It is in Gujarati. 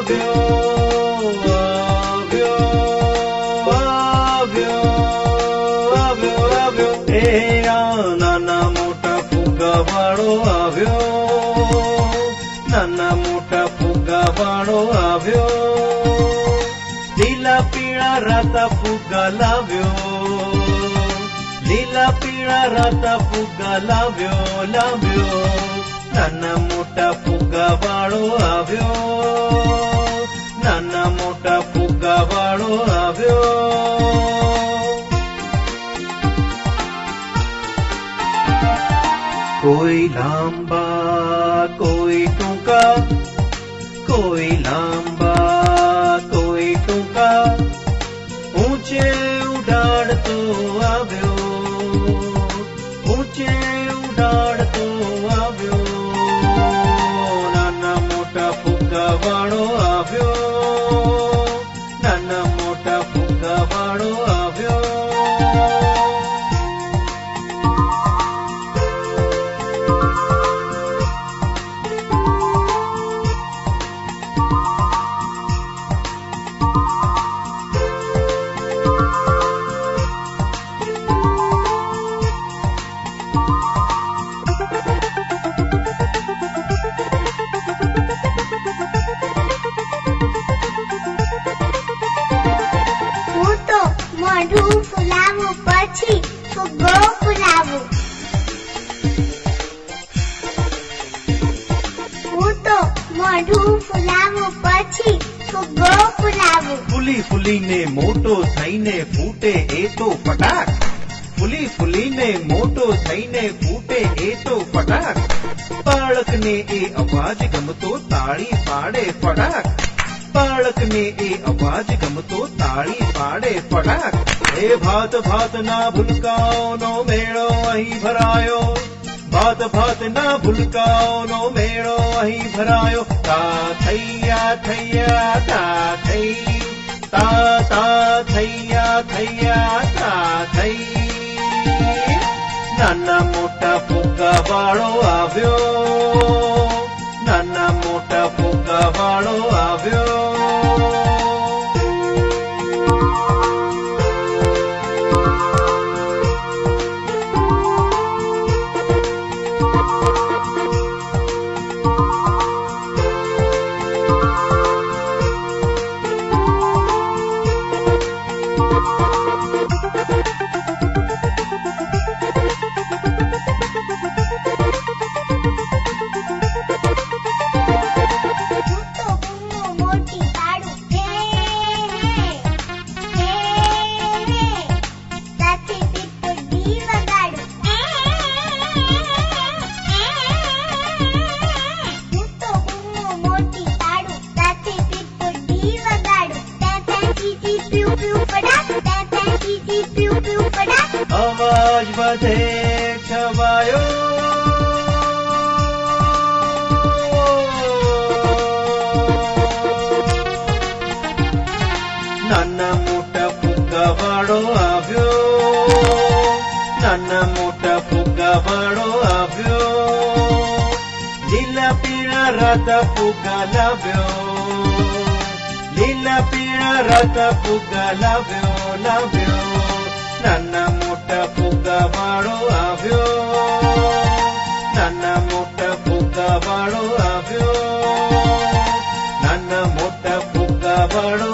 આવ્યો આવ્યો આવ્યો આવ્યો આવ્યો એ આ નાના મોટા ફુગા વાળો આવ્યો વાળો આવ્યો. લીલા પીળા રાતા ફુગા લાવ્યો. લીલા પીળા રાતા ફુગા લાવ્યો લાવ્યો. નાના મોટા ફુગા વાળો આવ્યો. નાના મોટા ફુગા વાળો આવ્યો. કોઈ લાંબા કોઈ પછી ફુગ્ગો ફુલાવું. ફૂલી ફૂલીને મોટો થઈને ફૂટે એ તો ફટાક. ફૂલી ફૂલીને મોટો થઈને ફૂટે એ તો ફટાક. બાળકને એ અવાજ ગમતો તાળી પાડે ફટાક. બાળકને એ અવાજ ગમતો તાળી પાડે ફટાક. એ ભાત ભાતના ભૂલકાઓનો મેળો અહીં ભરાયો. ભાત ભાતના ભૂલકાઓનો મેળો અહીં ભરાયો. તા થૈયા થૈયા, તા થઈ. તા તા થૈયા થૈયા, તા થઈ. નાના મોટા ફુગ્ગા વાળો આવ્યો. નાના મોટા ફુગ્ગા વાળો આવ્યો અવાજ વધે છવાયો. નાના મોટા ફુગાવાળો આવ્યો. નાના મોટા ફુગાવાળો આવ્યો. લીલા પીળા રાતા ફુગા લાવ્યો. લીલા પીળા રાતા ફુગા લાવ્યો લાવ્યો. નાના મોટા ફુગા વાળો આવ્યો. નાના મોટા ફુગા વાળો આવ્યો. નાના મોટા ફુગા વાળો